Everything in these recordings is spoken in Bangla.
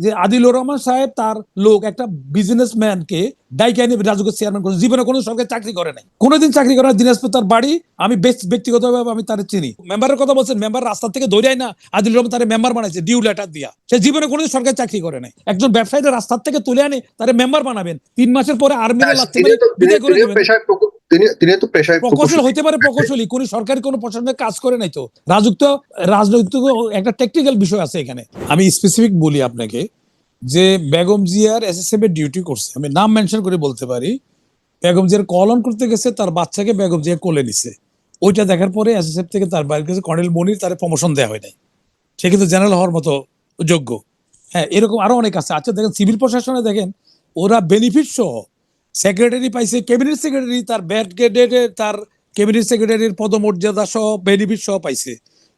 যে আদিলুর রহমান সাহেব তার লোক একটা বিজনেসম্যানকে ডাইকে এনে রাজুকের চেয়ারম্যান জীবনে কোনো সরকারি চাকরি করে নাই। কোনোদিন চাকরি করে দিনাজপুর তার বাড়ি আমি ব্যক্তিগতভাবে আমি তার চিনি। মেম্বারের কথা বলছেন মেম্বার রাস্তা থেকে দৌড়াই না। আদিল রহমান তার মেম্বার বানাইছে ডিউ লেটার দিয়া। সে জীবনে কোনোদিন সরকারি চাকরি করে নাই। একজন ব্যবসায়ীদের রাস্তার থেকে তুলে আনে তার মেম্বার বানাবেন। তিন মাসের পরে আর্মি হ্যাঁ, তিনি তো পেশায় প্রকৌশল। হইতে পারে প্রকৌশলী কোন সরকারি কোনো কাজ করে নাই তো। রাজুক তো রাজনৈতিক একটা টেকনিক্যাল বিষয় আছে এখানে। আমি স্পেসিফিক বলি আপনাকে যে বেগম জিয়ার এসএসএফ এর ডিউটি করছে, আমি নাম মেনশন করে বলতে পারি, বেগম জিয়ার কল অন করতে গেছে, তার বাচ্চাকে বেগম জিয়া কোলে নিছে। ওইটা দেখার পরে এসএসএফ থেকে তার বাড়ির কাছে কর্নেল মনির তার প্রমোশন দেওয়া হয় নাই। সে কিন্তু জেনারেল হওয়ার মতো যোগ্য। হ্যাঁ এরকম আরও অনেক আছে। আচ্ছা দেখেন সিভিল প্রশাসনে দেখেন, ওরা বেনিফিট সহ সেক্রেটারি পাইছে ক্যাবিনেট সেক্রেটারি তার ব্যাট গ্রেডের তার ক্যাবিনেট সেক্রেটারির পদমর্যাদা সহ বেনিফিট সহ পাইছে।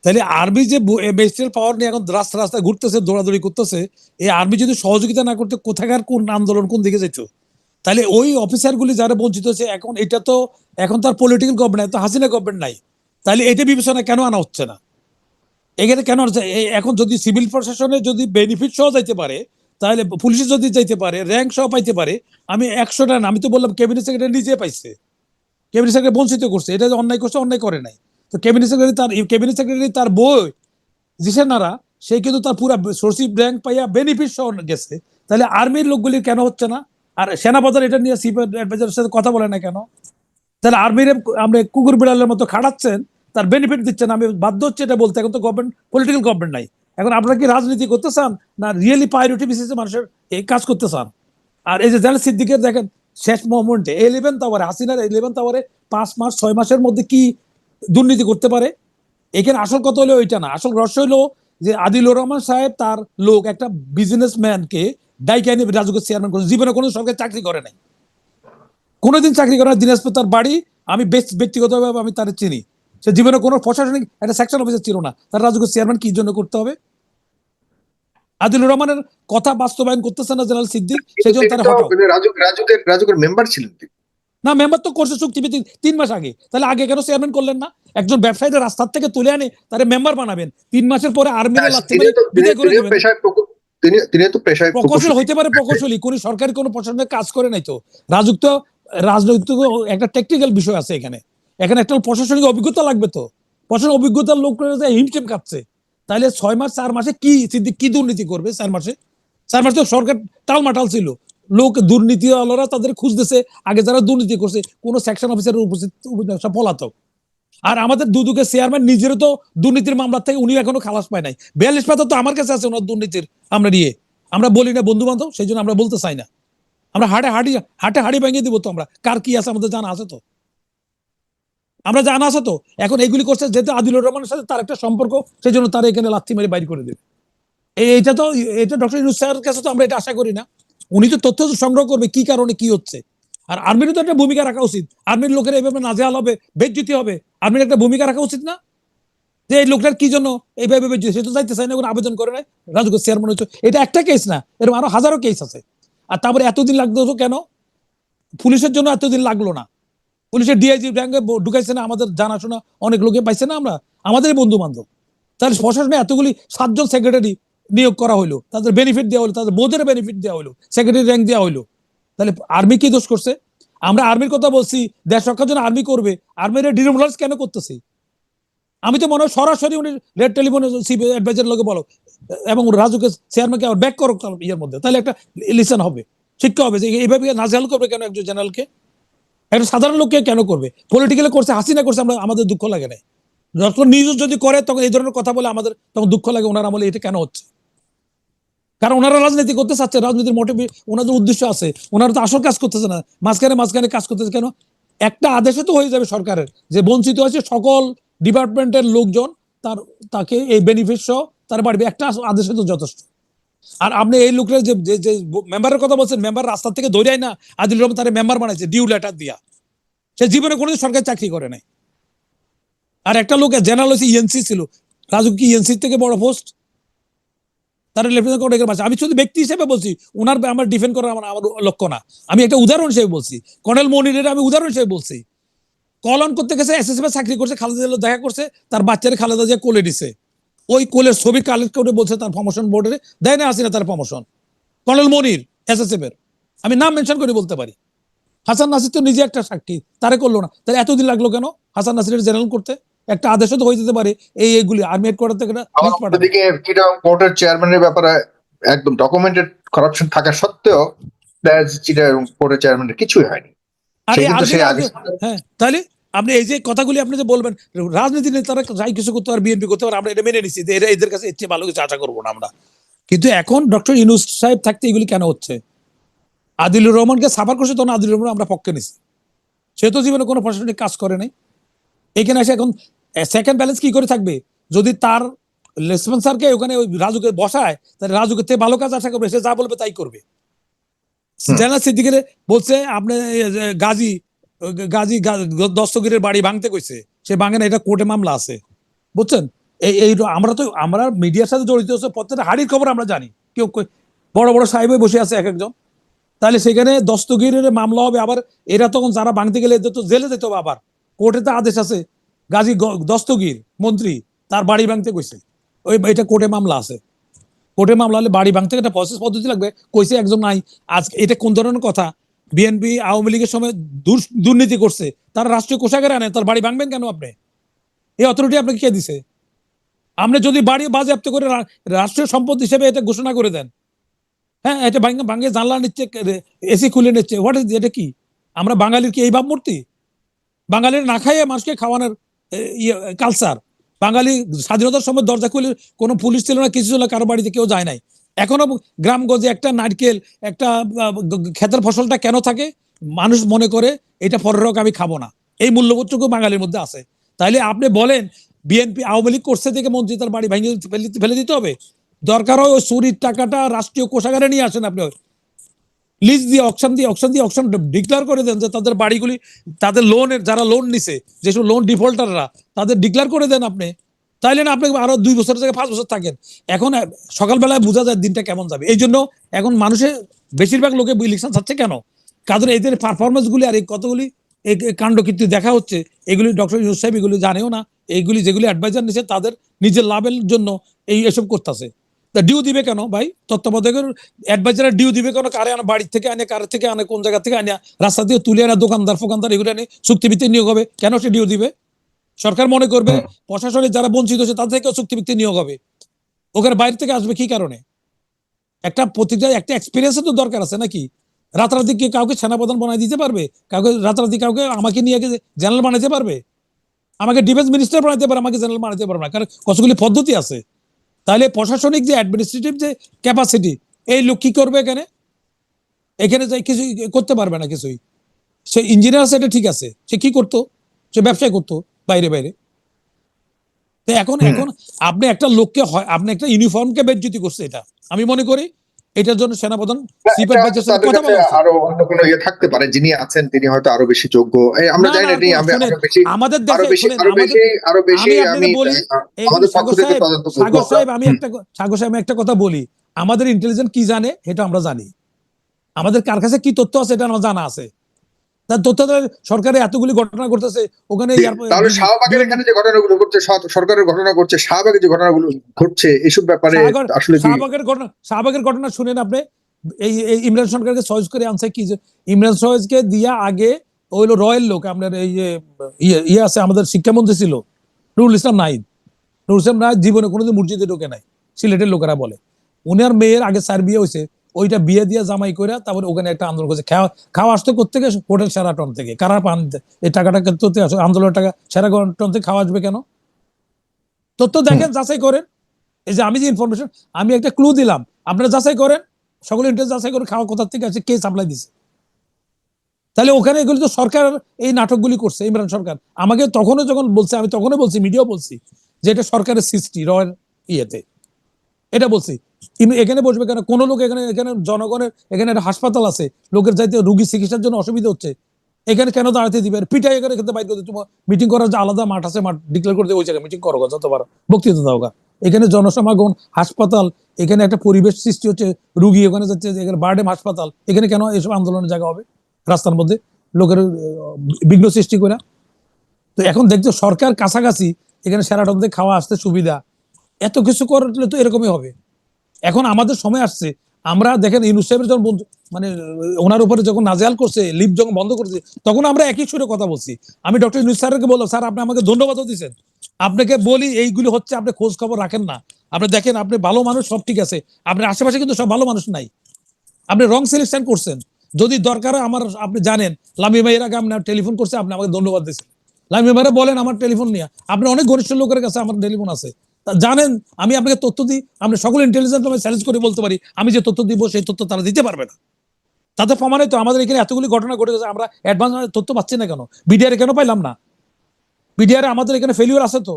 তাহলে আর্মি যে বেস্টেল পাওয়ার নিয়ে এখন রাস্তা রাস্তায় ঘুরতেছে, দৌড়াদৌড়ি করতেছে, এই আর্মি যদি সহযোগিতা না করতে কোথাকার কোন আন্দোলন কোন দিকে যেত তাহলে ওই অফিসারগুলি যারা বঞ্চিত হচ্ছে এখন এটা তো, এখন তার পলিটিক্যাল গভর্নমেন্ট তো হাসিনা গভর্নমেন্ট নাই। তাহলে এটা বিবেচনা কেন আনা হচ্ছে না? এখানে কেন এখন যদি সিভিল প্রশাসনে যদি বেনিফিট সহ যাইতে পারে, তাহলে পুলিশে যদি যাইতে পারে র্যাঙ্ক সহ পাইতে পারে, আমি একশোটা আমি তো বললাম ক্যাবিনেট সেক্রেটারি নিজে পাইছে। ক্যাবিনেট সেক্রেটারি বঞ্চিত করছে, এটা যে অন্যায় করছে, অন্যায় করে নাই। তো ক্যাবিনেট সেক্রেটারি তার ক্যাবিনেট সেক্রেটারি তার বই জিসেনারা সে কিন্তু তার পুরা সোর্সিভ র্যাঙ্ক পাইয়া বেনিফিট সহ গেছে। তাহলে আর্মির লোকগুলির কেন হচ্ছে না? আর সেনাপতির এটা নিয়ে চিফ অ্যাডভাইজারের সাথে কথা বলে না কেন? তাহলে আর্মির আমরা কুকুর বিড়ালের মতো খাটাচ্ছেন, তার বেনিফিট দিচ্ছেন, আমি বাধ্য হচ্ছে এটা বলতে। এখন তো গভর্নমেন্ট পলিটিক্যাল গভর্নমেন্ট নাই। এখন আপনারা কি রাজনীতি করতে চান? না রিয়েলি প্রায়োরিটি বেসিসে মানুষের এই কাজ করতে চান? আর এই যে জানেন সিদ্দিকের দেখেন, শেষ মোমেন্টে ইলেভেন টাওয়ারে হাসিনার ইলেভেন টাওয়ারে পাঁচ মাস, ছয় মাসের মধ্যে কি দুর্নীতি করতে পারে। এখানে আসল কথা হলো ওইটা না। আসল রহস্য হলো যে আদিলুর রহমান সাহেব তার লোক একটা বিজনেসম্যানকে ডাইকে এনে রাজুকের চেয়ারম্যান করে। জীবনে কোনো সরকারি চাকরি করে নাই। কোনোদিন চাকরি করে না। দিনাজপুর তার বাড়ি আমি বেশ ব্যক্তিগতভাবে আমি তার চিনি। সে জীবনে কোনো প্রশাসনিক একটা সেকশন অফিসার ছিল না। তার রাজুকের চেয়ারম্যান কি জন্য করতে হবে? আদিলুর রহমানের কথা বাস্তবায়ন করতেছে না জেনারেল সিদ্দিক সেই জন্য তারা রাজুকের রাজুকের মেম্বার ছিলেন তিনি। না মেম্বার তো করছে চুক্তিভিত্তিক তিন মাস আগে। তাহলে আগে কেন চেয়ারম্যান করলেন না? একজন ব্যবসায়ীদের রাস্তার থেকে তুলে আনে তারে মেম্বার বানাবেন। তিন মাসের পরে আর্মি তিনি তো পেশায় প্রকৌশল হইতে পারে প্রকৌশলী কোন সরকারি কোনো প্রশাসনের কাজ করে নাই তো। রাজুক তো রাজনৈতিক একটা টেকনিক্যাল বিষয় আছে এখানে। এখানে একটা প্রশাসনিক অভিজ্ঞতা লাগবে তো। প্রশাসনিক অভিজ্ঞতার লোক হিমটেম খাচ্ছে তাহলে ছয় মাস চার মাসে কি সিদ্দিক কি দুর্নীতি করবে চার মাসে? চার মাসে তো সরকার টালমাটাল ছিল। লোক দুর্নীতি আলোরা তাদের খুঁজতেছে, আগে যারা দুর্নীতি করছে, কোন সেকশন অফিসারের উপস্থিত পলাতক। আর আমাদের দুদুকে চেয়ারম্যান নিজেরও তো দুর্নীতির মামলা থেকে উনি এখনও খালাস পায় নাই। বিয়াল্লিশ পাতা তো আমার কাছে আছে ওনার দুর্নীতির আমরা নিয়ে। আমরা বলি না বন্ধু বান্ধব সেই জন্য আমরা বলতে চাই না। আমরা হাটে হাঁটি হাটে হাড়ি ভেঙে দিব তো আমরা। কার কি আছে আমাদের জানা আছে তো? আমরা জানা আছে তো? এখন এগুলি করছে যেহেতু আদিলুর রহমানের সাথে তার একটা সম্পর্ক, সেই জন্য তারা এখানে লাথি মেরে বাইর করে দেবে। এই- এইটা তো এটা ডক্টর ইউনুস স্যারের কাছে তো আমরা এটা আশা করি না। উনি তো তথ্য সংগ্রহ করবে, কি কারণে কি হচ্ছে? আর আর্মিরও তো একটা ভূমিকা রাখা উচিত। আর্মির লোকের এইভাবে নাজেহাল হবে বেজ্জুতি হবে। আর্মির একটা ভূমিকা রাখা উচিত না? যে এই লোকটার কি জন্য এইভাবে বেজ্জুতি সে তো যাইতে চায় না কোনো আবেদন করে নাই। রাজুকে চেয়ারম্যান হচ্ছে এটা একটা কেস না, এরকম আরও হাজারো কেস আছে। আর তারপরে এতদিন লাগতো কেন? পুলিশের জন্য এতদিন লাগল না। পুলিশের ডিআইজি র্যাঙ্কে ঢুকাইছে না, আমাদের জানাশোনা অনেক লোকে পাইছে না আমরা, আমাদের বন্ধু বান্ধব তাহলে প্রশাসনে এতগুলি সাতজন সেক্রেটারি নিয়োগ করা হলো তাদের বেনিফিট দেওয়া হলো তাদের বোধের বেনিফিট দেওয়া হলো সেক্রেটারি র্যাঙ্ক দেওয়া হলো তাহলে আর্মি কি দোষ করছে? আমরা আর্মির কথা বলছি, দেশ রক্ষার জন্য আর্মি করবে আর্মির ডিরেমোলার্স কেন করতেছি? আমি তো মনে হয় সরাসরি উনি রেড টেলিফোনে অ্যাডভাইজার লোকে বলো, এবং রাজুকে চেয়ারম্যানকে আবার ব্যাক করো ইয়ের মধ্যে। তাহলে একটা লিসন হবে, শিক্ষা হবে যে এইভাবে নাজেহাল করবে কেন একজন জেনারেলকে একটা সাধারণ লোককে কেন করবে? পলিটিক্যালি করছে, হাসিনা করছে, আমরা আমাদের দুঃখ লাগে না। যখন নিউজ যদি করে, তখন এই ধরনের কথা বলে আমাদের তখন দুঃখ লাগে, ওনার আমলে এটা কেন হচ্ছে? কারণ ওনারা রাজনীতি করতে চাচ্ছে, রাজনীতির মোটিভ ওনাদের উদ্দেশ্য আছে। ওনারা তো আসল কাজ করতেছে না। মাঝখানে মাঝখানে কাজ করতেছে কেন? একটা আদেশে তো হয়ে যাবে সরকারের যে বঞ্চিত আছে সকল ডিপার্টমেন্টের লোকজন, তার, তাকে এই বেনিফিট সহ তার বাড়বে। একটা আদেশে তো যথেষ্ট। আর আপনি এই লোকরা যে, যে- মেম্বারের কথা বলছেন মেম্বার রাস্তা থেকে দৌড়াই না। আদিল রহমান তার মেম্বার বানাইছে ডিউ লেটার দিয়া। সে জীবনে কোনোদিন সরকারি চাকরি করে নাই। আর একটা লোক জেনারেল হচ্ছে ইএনসি ছিল। রাজু কি ইএনসি থেকে বড় পোস্ট তার লেফটেন্যান্ট কর্নেলের পাশে আমি শুধু ব্যক্তি হিসেবে বলছি ওনার আমার ডিফেন্ড করার আমার আমার লক্ষ্য না। আমি একটা উদাহরণ হিসেবে বলছি, কর্নেল মনিরের আমি উদাহরণ হিসেবে বলছি। কলন করতে গেছে এসএসএফ চাকরি করছে, খালেদা জিয়া দেখা করছে, তার বাচ্চারে খালেদা জিয়া কোলে দিছে। ওই কোলের ছবি কালেক্ট করে বলছে তার প্রমোশন বোর্ডে দেয় না আসি না তার promotion colonel Monir S S SSF এর। আমি নাম মেনশন করে বলতে পারি। হাসান নাসির তো নিজে একটা সাক্ষী, তারে করল না। তাহলে এতদিন লাগল কেন হাসান নাসিরের জেনারেল করতে? একটা আদেশও তো হয়ে যেতে পারে এই এইগুলি আর্মি হেডকোয়ার্টার থেকে চিটাং পোর্টের চেয়ারম্যানের ব্যাপারে একদম ডকুমেন্টেড করাপশন থাকা সত্ত্বেও চিটাং চেয়ারম্যানের কিছুই হয়নি। হ্যাঁ তাহলে আপনি এই যে কথাগুলি আপনি যে বলবেন রাজনীতি নেতারা যাই কিছু করতে পারে বিএনপি করতে পারে আমরা এটা মেনে নিচ্ছি যে এরা এদের কাছে এর চেয়ে ভালো কিছু আশা করব না আমরা। কিন্তু এখন ডক্টর ইউনুস সাহেব থাকতে এগুলি কেন হচ্ছে? আদিলুর রহমানকে সাফার করছে তখন আদিলুর রহমান আমরা পক্ষে নিছি সে তো জীবনে কোনো প্রশাসনিক কাজ করে নাই। এখানে এসে এখন সেকেন্ড ব্যালেন্স কি করে থাকবে? যদি তার রেসপন্সারকে ওখানে ওই রাজুকে বসায় তাহলে রাজুকে তে ভালো কাজ আশা করবে সে যা বলবে তাই করবে। জেনারেল সিদ্দিকের বলছে আপনি গাজী গাজী দস্তগিরের বাড়ি ভাঙতে কইছে সে ভাঙে না এটা কোর্টে মামলা আছে। বুঝছেন? এই এই আমরা তো আমরা মিডিয়ার সাথে জড়িত হচ্ছে প্রত্যেকটা হাড়ির খবর আমরা জানি। কেউ বড় বড় সাহেব বসে আছে এক একজন। তাহলে সেখানে দস্তগিরের মামলা হবে আবার এরা তখন যারা ভাঙতে গেলে এদের তো জেলে যেতে হবে আবার। কোর্টে তো আদেশ আছে। গাজী দস্তগির, মন্ত্রী, তার বাড়ি ভাঙতে কইছে। ওই এটা কোর্টে মামলা আছে। কোর্টে মামলা হলে বাড়ি ভাঙতে একটা প্রসেস পদ্ধতি লাগবে। কইছে একজন নাই। আজ এটা কোন ধরনের কথা? বিএনপি আওয়ামী লীগের সময় দুর- দুর্নীতি করছে। তারা রাষ্ট্রীয় কোষাগারে আনে, তার বাড়ি ভাঙবেন কেন আপনি? এই অথরিটি আপনাকে কে দিছে? আপনি যদি বাড়ি বাজেয়াপ্ত করে রাষ্ট্রীয় সম্পদ হিসেবে এটা ঘোষণা করে দেন। হ্যাঁ এটা ভাঙ্গে ভাঙ্গে জানলা নিচ্ছে এসি খুলে নিচ্ছে। হোয়াট ইজ এটা কি? আমরা বাঙালির কি এই ভাবমূর্তি? বাঙালির না খাইয়ে মানুষকে খাওয়ানোর ইয়ে কালচার বাঙালি স্বাধীনতার সময় দরজা খুলে কোনো পুলিশ ছিল না, কিছু ছিল কারও বাড়িতে কেউ যায় নাই। এখনও গ্রামগঞ্জে একটা নারকেল, একটা ক্ষেতের ফসলটা কেন থাকে? মানুষ মনে করে, এটা পরের আমি খাব না। এই মূল্যবোধটুকু বাঙালির মধ্যে আছে। তাইলে আপনি বলেন, বিএনপি আওয়ামী লীগ করছে থেকে মন্ত্রী তার বাড়ি ভেঙে ফেলে দিতে হবে? দরকার হয় ওই চুরির টাকাটা রাষ্ট্রীয় কোষাগারে নিয়ে আসেন আপনি। লিজ দিয়ে অকশন দিয়ে অকশন দিয়ে অকশন ডিক্লেয়ার করে দেন যে তাদের বাড়িগুলি, তাদের লোনের যারা লোন নিছে যেসব লোন ডিফল্টাররা তাদের ডিক্লেয়ার করে দেন আপনি। তাইলে না আপনি আরও দুই বছর থেকে পাঁচ বছর থাকেন। এখন সকালবেলায় বোঝা যায় দিনটা কেমন যাবে। এই জন্য এখন মানুষের বেশিরভাগ লোকে ইলেকশন চাচ্ছে কেন? কারণ এদের পারফরমেন্স গুলি আর এই কতগুলি এই কাণ্ড কিন্তু দেখা হচ্ছে, এগুলি ডক্টর ইউনুস সাহেব এগুলি জানেও না এইগুলি যেগুলি অ্যাডভাইজার নিছে তাদের নিজের লাভের জন্য এই এসব করতেছে। তা ডিউ দিবে কেন ভাই? তত্ত্বাবধায়কের অ্যাডভাইজার ডিউ দিবে কেন? কারে আনে বাড়ি থেকে আনে কার থেকে আনে কোন জায়গা থেকে আনে? রাস্তা দিয়ে তুলে আনে দোকানদার ফোকানদার এগুলো আনে চুক্তিভিত্তিক নিয়োগ হবে। কেন সে ডিউ দিবে? সরকার মনে করবে হুম। প্রশাসনের যারা বঞ্চিত হচ্ছে তাদের থেকেও চুক্তিভিত্তিক নিয়োগ হবে। ওখানে বাইরে থেকে আসবে কি কারণে? একটা প্রতিটা একটা এক্সপিরিয়েন্সের তো দরকার আছে নাকি? রাতারাতি কি কাউকে সেনাপ্রধান বানাই দিতে পারবে? কাউকে রাতারাতি কাউকে আমাকে নিয়ে জেনারেল বানাইতে পারবে? আমাকে ডিফেন্স মিনিস্টার বানাইতে পারে আমাকে জেনারেল বানাইতে পারবে না। কারণ কতগুলি পদ্ধতি আছে। তাহলে প্রশাসনিক যে অ্যাডমিনিস্ট্রেটিভ যে ক্যাপাসিটি এই লোক কি করবে এখানে? এখানে যাই কিছু করতে পারবে না কিছুই। সে ইঞ্জিনিয়ার আছে এটা ঠিক আছে। সে কি করতো? সে ব্যবসায় করতো বাইরে বাইরে। তো এখন এখন আপনি একটা লোককে হয় আপনি একটা ইউনিফর্মকে বেজ্জতি করছে এটা। আমি মনে করি এটার জন্য সেনাপ্রধান সিপার এটা সাথে কথা বলা আরও অন্য কোনো ইয়ে থাকতে পারে যিনি আছেন তিনি হয়তো আরও বেশি যোগ্য। এই আমরা জানি না, না তিনি আমি আরও বেশি আমাদের দেশে বেশি আরও বেশি আরও বেশি আমি বলি, আমাদের পক্ষ সাগর থেকে সাহেব, তদন্ত করব। সাগর সাহেব আমি একটা সাগর সাহেব আমি একটা কথা বলি। আমাদের ইন্টেলিজেন্স কি জানে? এটা আমরা জানি। আমাদের কার কাছে কি তথ্য আছে এটা আমার জানা। আছে তার সরকারে এতগুলি ঘটনা ঘটতেছে ওখানে তাহলে শাহবাগের এখানে যে ঘটনাগুলো ঘটছে সরকারের ঘটনা ঘটছে শাহবাগে যে ঘটনাগুলো ঘটছে এসব ব্যাপারে আসলে শাহবাগের ঘটনা শাহবাগের ঘটনা শুনেন আপনি। এই ইমরান সরকারকে সহজ করে আনছে কি যে ইমরান সহজকে দিয়া আগে ওইলো রয়্যাল লোক আপনার এই যে ইয়ে ইয়ে আছে আমাদের শিক্ষামন্ত্রী ছিল নুরুল ইসলাম নাহিদ। নুরুল ইসলাম নাহিদ জীবনে কোনোদিন মসজিদে ঢোকে নাই সিলেটের লোকেরা বলে। উনার মেয়ের আগে স্যার বিয়ে হয়েছে ওইটা বিয়ে দিয়ে জামাই করে তারপর ওখানে একটা আন্দোলন করছে। খাওয়া খাওয়া আসতো কোথেকে হোটেল সেরাটন থেকে। কারা পান? এই টাকাটা করতে আসে? আন্দোলনের টাকা সেরাটন থেকে খাওয়া আসবে কেন? তথ্য দেখেন যাচাই করেন। এই যে আমি যে ইনফরমেশন আমি একটা ক্লু দিলাম। আপনারা যাচাই করেন। সকলে ইন্টারেস্ট যাচাই করে খাওয়া কোথা থেকে আছে কে সাপ্লাই দিছে? তাহলে ওখানে এগুলি তো সরকার এই নাটকগুলি করছে ইমরান সরকার। আমাকে তখনও যখন বলছে আমি তখনও বলছি মিডিয়াও বলছি যে এটা সরকারের সৃষ্টি রয়ের ইয়েতে। এটা বলছি। কিন্তু এখানে বসবে কেন? কোনো লোক এখানে এখানে জনগণের এখানে হাসপাতাল আছে। লোকের যাইতে রুগী চিকিৎসার জন্য অসুবিধা হচ্ছে। এখানে কেন দাঁড়াতে দিবে? আর পিঠাই এখানে খেতে বাইর করতে তোমার মিটিং করার যে আলাদা মাঠ আছে, মাঠ ডিক্লেয়ার করতে ওই জায়গায়। মিটিং করো যত পারো। বক্তৃতা দাও গা। এখানে জনসমাগম, হাসপাতাল, এখানে একটা পরিবেশ সৃষ্টি হচ্ছে। রুগী ওখানে যাচ্ছে, এখানে বার্ডেম হাসপাতাল। এখানে কেন এসব আন্দোলনের জায়গা হবে? রাস্তার মধ্যে লোকের বিঘ্ন সৃষ্টি করে। তো এখন দেখছ সরকার কাছাকাছি এখানে সেরাটন থেকে খাওয়া আসতে সুবিধা। এত কিছু করলে তো এরকমই হবে। এখন আমাদের সময় আসছে। আমরা দেখেন ইউনুস সাহেবের যখন মানে ওনার উপরে যখন নাজেহাল করছে, লিপ যখন বন্ধ করছে, তখন আমরা একই সুরে কথা বলছি। আমি ডক্টর ইউনুস স্যারকে বললাম, স্যার, আপনি আমাকে ধন্যবাদও দিচ্ছেন আপনাকে বলি, এইগুলি হচ্ছে আপনি খোঁজ খবর রাখেন না। আপনি দেখেন, আপনি ভালো মানুষ, সব ঠিক আছে। আপনার আশেপাশে কিন্তু সব ভালো মানুষ নাই। আপনি রং সিলেকশন করছেন। যদি দরকার আমার, আপনি জানেন, লামি ভাইয়ের আগে আপনার টেলিফোন করছে, আপনি আমাকে ধন্যবাদ দিচ্ছেন লামি ভাইরা বলেন, আমার টেলিফোন নিয়ে আপনি অনেক ঘনিষ্ঠ লোকের কাছে আমার টেলিফোন আছে। জানেন, আমি আপনাকে তথ্য দিই আপনি সকল ইন্টেলিজেন্স আমি চ্যালেঞ্জ করে বলতে পারি, আমি যে তথ্য দিব, সেই তথ্য তারা দিতে পারবে না। তাতে প্রমাণিত তো আমাদের এখানে এতগুলি ঘটনা ঘটে গেছে, আমরা অ্যাডভান্স তথ্য পাচ্ছি না কেন? বিডিআর কেন পাইলাম না? বিডিআর আমাদের এখানে ফেলিওর আছে তো।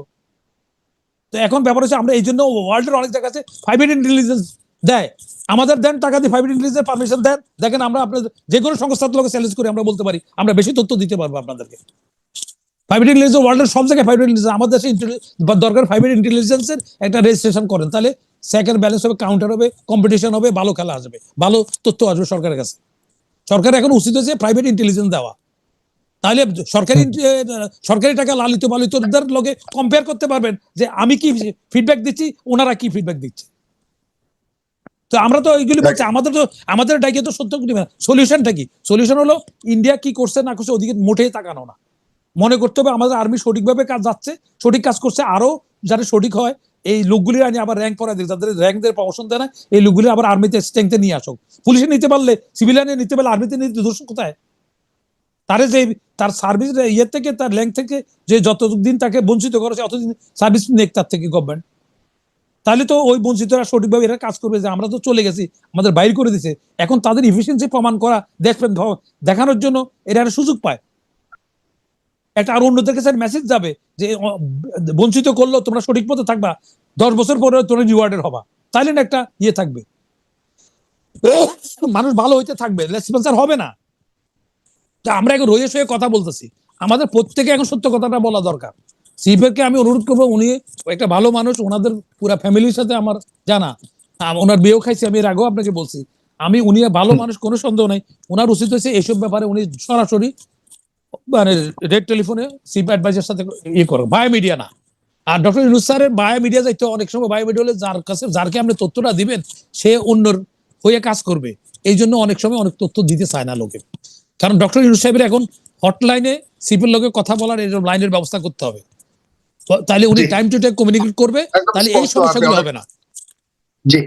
তো এখন ব্যাপার হচ্ছে আমরা এই জন্য ওয়ার্ল্ডের অনেক জায়গা আছে ফাইভ ইন্টেলিজেন্স দেয়। আমাদের দেন, টাকা দিয়ে ফাইভ ইন্টেলিজেন্স পারমিশন দেন। দেখেন আমরা আপনাদের যে কোনো সংস্থার লোকে চ্যালেঞ্জ করে আমরা বলতে পারি, আমরা বেশি তথ্য দিতে পারব আপনাদেরকে। ফাইভ ইন্টেলিজেন্স ওয়ার্ল্ডের সব জায়গায় ফাইভ ইন্টেলিজেন্স আমাদের দেশে বা দরকার ফাইভ ইন্টেলিজেন্সের একটা রেজিস্ট্রেশন করেন। তাহলে সেকেন্ড ব্যালেন্স হবে কাউন্টার হবে কম্পিটিশন হবে ভালো খেলা আসবে ভালো তথ্য আসবে সরকারের কাছে। সরকার এখন উচিত হচ্ছে প্রাইভেট ইন্টেলিজেন্স দেওয়া। তাহলে সরকারি সরকারি টাকা লালিত পালিতদের লগে কম্পেয়ার করতে পারবেন যে আমি কি ফিডব্যাক দিচ্ছি ওনারা কি ফিডব্যাক দিচ্ছে। তো আমরা তো এইগুলি বলছি আমাদের তো আমাদের ডাইকে তো সত্য সলিউশনটা কি? সলিউশন হলো ইন্ডিয়া কি করছে না করছে ওদিকে মোটেই তাকানো না। মনে করতে হবে আমাদের আর্মি সঠিকভাবে কাজ যাচ্ছে, সঠিক কাজ করছে, আরও যারা সঠিক হয়, এই লোকগুলি আনি আবার র্যাঙ্ক করা দিক যাদের র্যাঙ্ক দের প্রমোশন দেয় না, এই লোকগুলি আবার আর্মিতে স্ট্রেংথে নিয়ে আসুক। পুলিশে নিতে পারলে সিভিলিয়ানে নিতে পারলে আর্মিতে নিতে দোষ কোথায়? তারে যে, তার সার্ভিস ইয়ে থেকে, তার ল্যাঙ্ক থেকে, যে যতদিন তাকে বঞ্চিত করেছে, অতদিন সার্ভিস নেক তার থেকে গভর্নমেন্ট তাহলে তো ওই বঞ্চিতরা সঠিকভাবে এরা কাজ করবে যে, আমরা তো চলে গেছি, আমাদের বাইর করে দিছে। এখন তাদের ইফিসিয়েন্সি প্রমাণ করা দেখবেন দেখানোর জন্য এরা সুযোগ পায়। একটা আর অন্যদের কাছে মেসেজ যাবে যে বঞ্চিত করল, তোমরা সঠিক পথে থাকবা। দশ বছর পরে তোমরা রিওয়ার্ডের হবা। তাইলে না একটা ইয়ে থাকবে। মানুষ ভালো হইতে থাকবে রেসপন্সার হবে না। আমরা এখন রয়ে শুয়ে কথা বলতেছি। আমাদের প্রত্যেকে এখন সত্য কথাটা বলা দরকার। সিপেরকে আমি অনুরোধ করব, উনি একটা ভালো মানুষ, ওনাদের পুরা ফ্যামিলির সাথে আমার জানা। ওনার বিয়েও খাইছি, আমি এর আগেও আপনাকে বলছি। আমি, উনি ভালো মানুষ, কোনো সন্দেহ নাই। ওনার উচিত হয়েছে এইসব ব্যাপারে উনি সরাসরি মানে রেড টেলিফোনে সিপ অ্যাডভাইজার সাথে ইয়ে করো বায়ো মিডিয়া না। আর ডক্টর ইউনুস স্যারের বায়ো মিডিয়া যাইতে অনেক সময় বায়ো মিডিয়া হলে যার কাছে যারকে আপনি তথ্যটা দিবেন সে অন্যর হয়ে কাজ করবে। এই জন্য অনেক সময় অনেক তথ্য দিতে চায় না লোকে। কারণ ডক্টর ইউনুস সাহেবের এখন হটলাইনে সিপের লোকে কথা বলার এরকম লাইনের ব্যবস্থা করতে হবে। তাহলে উনি টাইম টু টাইম কমিউনিকেট করবে তাহলে এই সমস্যাগুলো। হবে না। জি।